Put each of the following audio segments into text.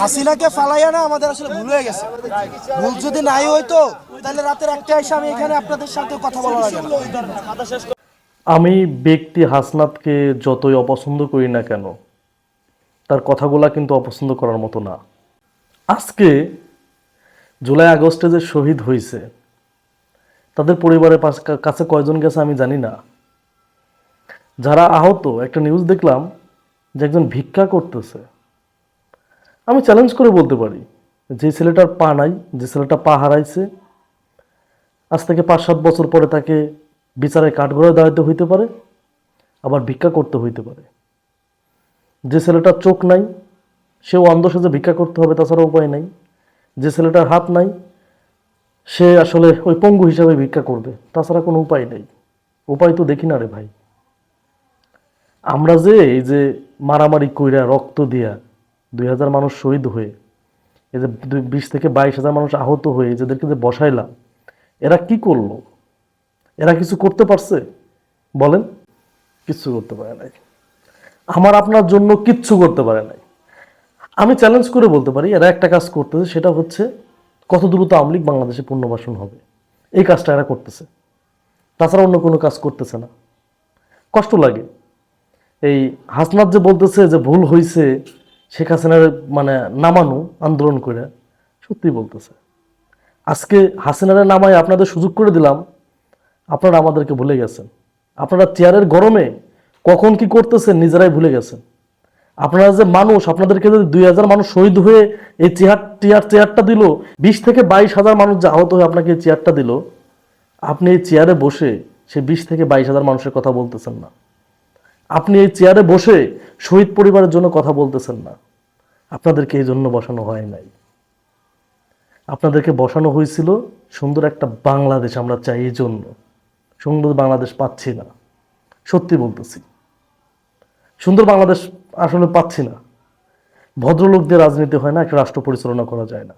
হাসিনাকে ফালাইয়া না, আমাদের আসলে ভুল হয়ে গেছে। ভুল যদি নাই হইতো, তাহলে রাতের একটা এসে আমি এখানে আপনাদের সাথে কথা বলা লাগে আমি ব্যক্তি হাসনাতকে যতই অপছন্দ করি না কেন, তার কথাগুলা কিন্তু অপছন্দ করার মতো না। আজকে জুলাই আগস্টে যে শহীদ হয়েছে তাদের পরিবারের কাছে কয়জন গেছে আমি জানি না। যারা আহত, একটা নিউজ দেখলাম যে একজন ভিক্ষা করতেছে। আমি চ্যালেঞ্জ করে বলতে পারি, যে ছেলেটার পা নাই, যে ছেলেটা পা হারাইছে, আজ থেকে পাঁচ সাত বছর পরে তাকে বিচারে কাঠগড়ায় দাঁড়াতে হইতে পারে, আবার ভিক্ষা করতে হইতে পারে। যে ছেলেটার চোখ নাই, সেও অন্ধ সেজে ভিক্ষা করতে হবে তাছাড়া উপায় নাই। যে ছেলেটার হাত নাই, সে আসলে ওই পঙ্গু হিসাবে ভিক্ষা করবে, তাছাড়া কোনো উপায় নেই। উপায় তো দেখি না রে ভাই। আমরা যে এই যে মারামারি কইরা রক্ত দিয়া দুই হাজার মানুষ শহীদ হয়ে, এই যে বিশ থেকে বাইশ হাজার মানুষ আহত হয়ে যাদেরকে যে বসাইলাম, এরা কি করল? এরা কিছু করতে পারছে? বলেন, কিচ্ছু করতে পারে নাই। আমার আপনার জন্য কিচ্ছু করতে পারে নাই। আমি চ্যালেঞ্জ করে বলতে পারি, এরা একটা কাজ করতেছে, সেটা হচ্ছে কত দ্রুত আওয়ামী লীগ বাংলাদেশে পুনর্বাসন হবে। এই কাজটা এরা করতেছে। তাছাড়া অন্য কোনো কাজ করতেছে না। কষ্ট লাগে। এই হাসনাত যে বলতেছে যে ভুল হয়েছে শেখ হাসিনার মানে নামানো, আন্দোলন করে সত্যি বলতেছে। আজকে হাসিনারে নামায় আপনাদের সুযোগ করে দিলাম, আপনারা আমাদেরকে ভুলে গেছেন। আপনারা চেয়ারের গরমে কখন কি করতেছেন নিজেরাই ভুলে গেছেন। আপনারা যে মানুষ, আপনাদেরকে যদি দুই হাজার মানুষ শহীদ হয়ে এই চেয়ার চেয়ার, চেয়ারটা দিল, বিশ থেকে বাইশ হাজার মানুষ যে আহত হয়ে আপনাকে এই চেয়ারটা দিল, আপনি এই চেয়ারে বসে সে বিশ থেকে বাইশ হাজার মানুষের কথা বলতেছেন না। আপনি এই চেয়ারে বসে শহীদ পরিবারের জন্য কথা বলতেছেন না। আপনাদেরকে এই জন্য বসানো হয় নাই। আপনাদেরকে বসানো হয়েছিল সুন্দর একটা বাংলাদেশ আমরা চাই এই জন্য। সুন্দর বাংলাদেশ পাচ্ছি না। সত্যি বলতেছি। সুন্দর বাংলাদেশ আসলে পাচ্ছি না। ভদ্রলোকদের রাজনীতি হয় না, একটা রাষ্ট্র পরিচালনা করা যায় না।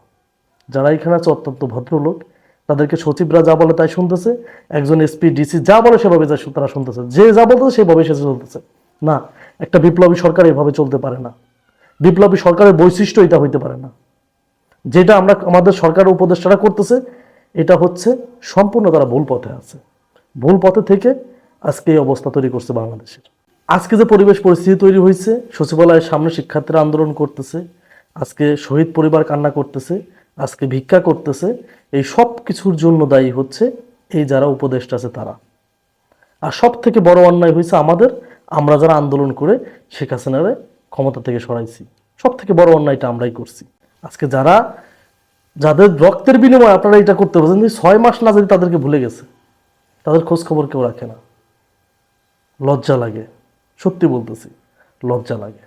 যারা এখানে আছে অত্যন্ত ভদ্রলোক তাদেরকে সচিবরা যা বলে তাই শুনতেছে, একজন এসপি ডিসি যা বলে সেভাবে যা তারা শুনতেছে। যে যা বলতেছে সেভাবে সে চলতেছে। না, একটা বিপ্লবী সরকার এভাবে চলতে পারে না। বিপ্লবী সরকারের বৈশিষ্ট্য এটা হইতে পারে না। যেটা আমরা আমাদের সরকার উপদেষ্টারা করতেছে, এটা হচ্ছে সম্পূর্ণ তারা ভুল পথে আছে। ভুল পথে থেকে আজকে এই অবস্থা তৈরি করছে বাংলাদেশের। আজকে যে পরিবেশ পরিস্থিতি তৈরি হয়েছে সচিবালয়ের সামনে শিক্ষার্থীরা আন্দোলন করতেছে, আজকে শহীদ পরিবার কান্না করতেছে আজকে ভিক্ষা করতেছে, এই সব কিছুর জন্য দায়ী হচ্ছে এই যারা উপদেষ্টা আছে তারা। আর সব থেকে বড় অন্যায় হয়েছে আমাদের, আমরা যারা আন্দোলন করে শেখ হাসিনারে ক্ষমতা থেকে সরাইছি। সব থেকে বড় অন্যায়টা আমরাই করছি। আজকে যারা, যাদের রক্তের বিনিময়ে আপনারা এটা করতে পারছেন ছয় মাস না যদি তাদেরকে ভুলে গেছে। তাদের খোঁজ খবর কেউ রাখে না। লজ্জা লাগে। সত্যি বলতেছি, লজ্জা লাগে।